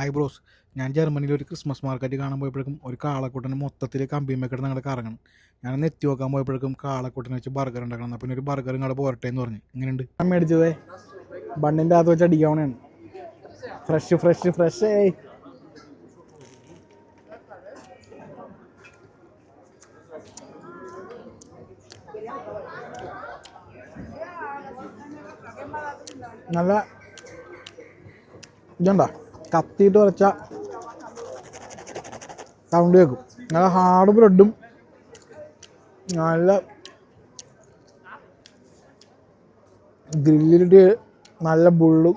Hi bros ഞാൻ ജർമ്മനിയിൽ ഒരു ക്രിസ്മസ് മാർക്കറ്റ് കാണാൻ പോയപ്പോഴേക്കും ഒരു കാളക്കൂട്ടന് മൊത്തത്തിൽ കമ്പിയും വെക്കിട്ട് ഞങ്ങൾ കറങ്ങണം ഞാനൊന്ന് എത്തി നോക്കാൻ പോയപ്പോഴേക്കും കാളക്കൂട്ടനെ വെച്ച് ബർഗർ ഉണ്ടാക്കണം പിന്നെ ഒരു ബർഗർ ഇങ്ങോട്ട് പോരട്ടെ എന്ന് പറഞ്ഞു. ഇങ്ങനെയുണ്ട്. ഞാൻ മേടിച്ചതേ ബണ്ണിന്റെ അകത്ത് വെച്ച് അടിക്കാവണയാണ് ഫ്രഷ് ഫ്രഷ് ഫ്രഷ് നല്ല ഇതുണ്ട? കത്തിയിട്ട് കുറച്ച സൗണ്ട് കേൾക്കും. നല്ല ഹാർഡ് ബ്രെഡും നല്ല ഗ്രില്ലിലിട്ട് നല്ല ബുള്ളും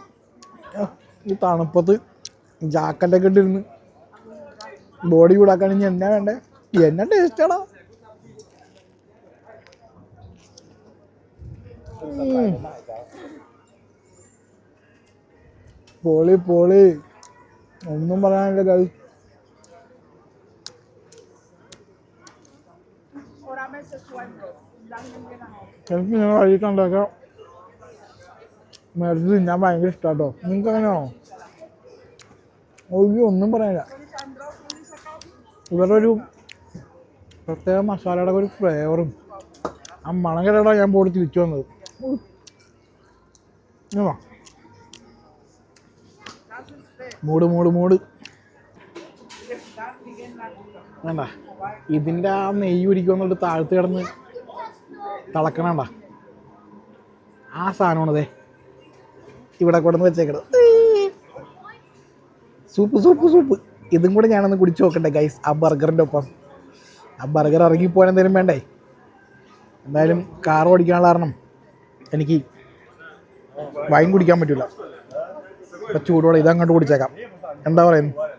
ഈ തണുപ്പത്ത് ജാക്കറ്റൊക്കെ ഇട്ടിരുന്ന് ബോഡി ചൂടാക്കാണെങ്കിൽ എന്നാ വേണ്ടേ? എന്നാ ടേസ്റ്റാടാ പോളി പൊളി. ഒന്നും പറയാനില്ല കവി എനിക്ക് ഇങ്ങനെ വഴി മരുന്ന് തിന്നാൻ ഭയങ്കര ഇഷ്ടാട്ടോ. നിങ്ങൾക്ക് അങ്ങനെയാണോ ഒഴി ഒന്നും പറയാനില്ല. ഇവരുടെ ഒരു പ്രത്യേക മസാലയുടെ ഒരു ഫ്ലേവറും ആ മണം ഞാൻ പോയി തിരിച്ചു വന്നത്. മൂട് മൂട് മൂട്. വേണ്ട. ഇതിന്റെ ആ നെയ്യ് ഉരിക്കുന്നിട്ട് താഴ്ത്ത് കിടന്ന് തിളക്കണണ്ട ആ സാധനമാണതേ ഇവിടെ കൊണ്ടുവന്ന് വെച്ചേക്കണത്. Soup soup soup. ഇതും കൂടെ ഞാനൊന്ന് കുടിച്ചു നോക്കട്ടെ ഗൈസ് ആ ബർഗറിന്റെ ഒപ്പം. ആ ബർഗർ ഇറങ്ങിപ്പോകാൻ എന്തെങ്കിലും വേണ്ടേ? എന്തായാലും കാർ ഓടിക്കാനുള്ള കാരണം എനിക്ക് വൈൻ കുടിക്കാൻ പറ്റില്ല ചൂടോടെ ഇതങ്ങോട്ട് കുടിച്ചേക്കാം. എന്താ പറയുന്നത്